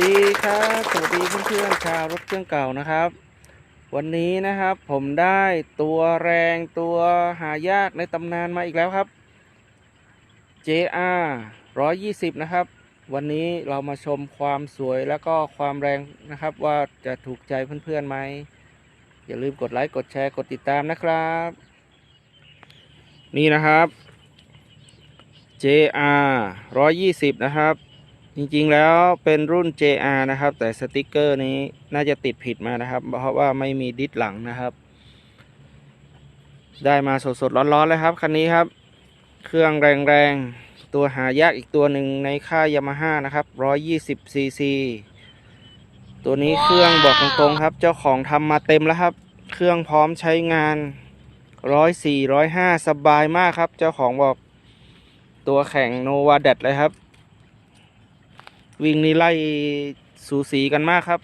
ดีครับสวัสดีเพื่อนๆชาวรถเครื่องเก่านะครับ วันนี้นะครับผมได้ตัวแรงตัวหายากในตำนานมาอีกแล้วครับ JR 120 นะครับ วันนี้เรามาชมความสวยแล้วก็ความแรงนะครับ ว่าจะถูกใจเพื่อนๆไหมอย่าลืมกดไลค์กดแชร์กดติดตามนะครับ นี่นะครับ JR 120 นะครับ จริงๆแล้วเป็นรุ่น JR นะครับ แต่สติกเกอร์นี้น่าจะติดผิดมานะครับ เพราะว่าไม่มีดิสหลังนะครับ ได้มาสดๆร้อนๆเลยครับคันนี้ครับ เครื่องแรงๆ ตัวหายากอีกตัวหนึ่งในค่ายามาฮ่านะครับ 120 cc ตัวนี้เครื่องบอกตรงๆครับ เจ้าของทำมาเต็มแล้วครับ เครื่องพร้อมใช้งาน104 105สบายมากครับ เจ้าของบอกตัวแข่งโนวาเดเลยครับ วิ่งนี่ไล่สูสีกันมากครับ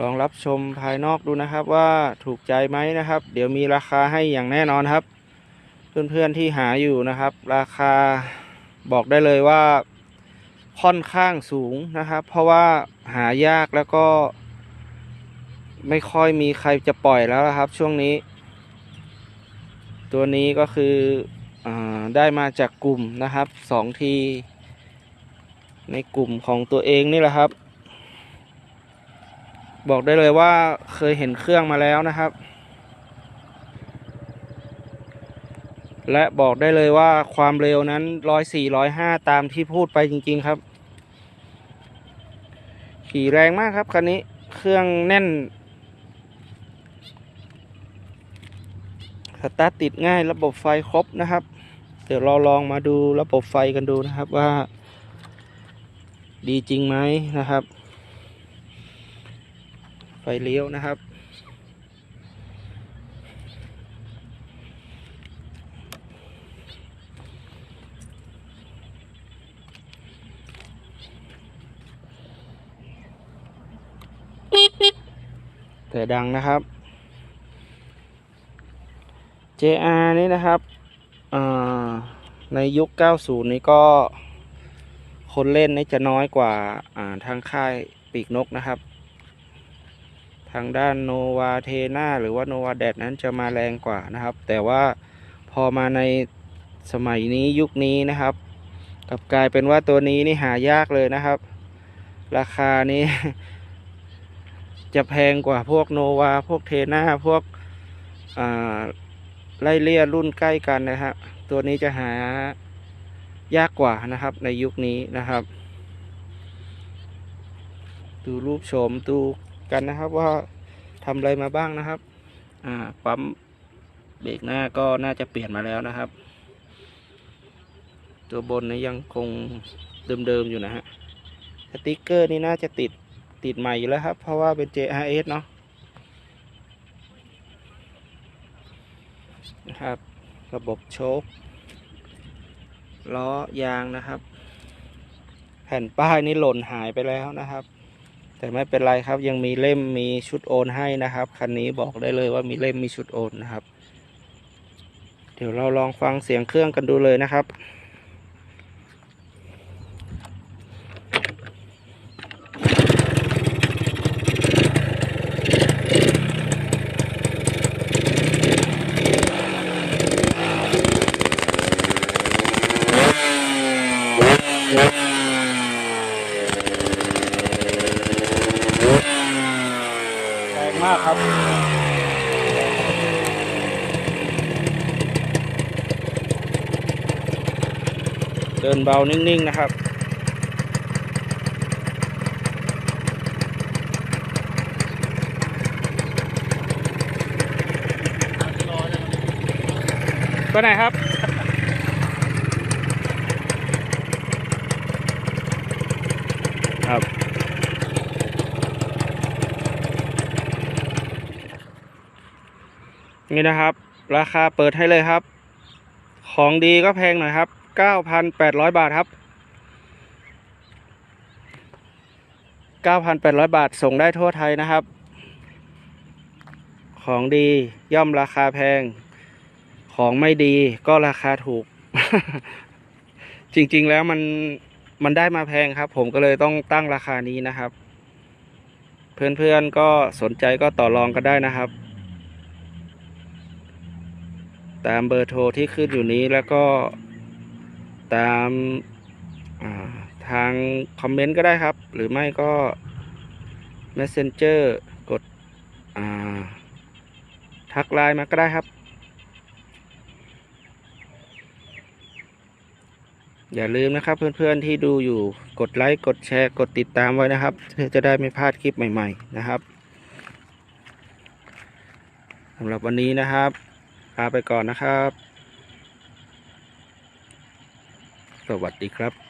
ลองรับชมภายนอกดูนะครับว่าถูกใจไหมนะครับ เดี๋ยวมีราคาให้อย่างแน่นอนครับ เพื่อนๆที่หาอยู่นะครับ ราคาบอกได้เลยว่าค่อนข้างสูงนะครับ เพราะว่าหายากแล้วก็ ไม่ค่อยมีใครจะปล่อยแล้วครับ ช่วงนี้ ตัวนี้ก็คือ ได้มาจากกลุ่มนะครับสองที ในกลุ่มของตัวเองนี่แหละครับ บอกได้เลยว่าเคยเห็นเครื่องมาแล้วนะครับ และบอกได้เลยว่าความเร็วนั้นร้อยสี่ร้อยห้าตามที่พูดไปจริง ๆครับ ขี่แรงมากครับคันนี้เครื่องแน่นสตาร์ทติดง่ายระบบไฟครบนะครับ เดี๋ยวเราลองมาดูระบบไฟกันดูนะครับว่า ดีจริงไหมนะครับ ไฟเลี้ยวนะครับ แต่ดังนะครับ JR นี่นะครับ ในยุค 90 นี้ก็คนเล่นนี่จะน้อยกว่าทางค่ายปีกนกนะครับ ทางด้านโนวาเทนาหรือว่าโนวาแดดนั้นจะมาแรงกว่านะครับ แต่ว่าพอมาในสมัยนี้ยุคนี้นะครับกลับกลายเป็นว่าตัวนี้นี่หายากเลยนะครับ ราคานี้ จะแพงกว่าพวกโนวาพวกเทนาพวก ไล่เลี่ยรุ่นใกล้กันนะฮะตัวนี้จะหายากกว่านะครับในยุคนี้นะครับ ดูรูปโฉมดูกันนะครับว่าทำอะไรมาบ้างนะครับ อ่าปั๊มเบรกหน้าก็น่าจะเปลี่ยนมาแล้วนะครับ ตัวบนนี้ยังคงเดิมๆอยู่นะฮะสติกเกอร์นี่น่าจะติดติดใหม่อยู่แล้วครับ เพราะว่าเป็น JRS เนาะ นะครับ ระบบโชคล้อยางนะครับ แผ่นป้ายนี่หล่นหายไปแล้วนะครับ แต่ไม่เป็นไรครับยังมีเล่มมีชุดโอนให้นะครับคันนี้บอกได้เลยว่ามีเล่มมีชุดโอนนะครับ เดี๋ยวเราลองฟังเสียงเครื่องกันดูเลยนะครับ แรงมากครับ เดินเบานิ่งๆนะครับไปไหนครับ ครับ นี่นะครับ ราคาเปิดให้เลยครับ ของดีก็แพงหน่อยครับ 9,800 บาทครับ 9,800 บาทส่งได้ทั่วไทยนะครับ ของดีย่อมราคาแพง ของไม่ดีก็ราคาถูก จริง ๆ แล้วมัน มันได้มาแพงครับ ผมก็เลยต้องตั้งราคานี้นะครับ เพื่อนๆก็สนใจก็ต่อรองกันได้นะครับ ตามเบอร์โทรที่ขึ้นอยู่นี้แล้วก็ตามาทางคอมเมนต์ก็ได้ครับ หรือไม่ก็ Messenger กดทักไลน์มาก็ได้ครับ อย่าลืมนะครับเพื่อนๆที่ดูอยู่กดไลค์กดแชร์กดติดตามไว้นะครับเพื่อจะได้ไม่พลาดคลิปใหม่ๆนะครับสำหรับวันนี้นะครับลาไปก่อนนะครับ สวัสดีครับ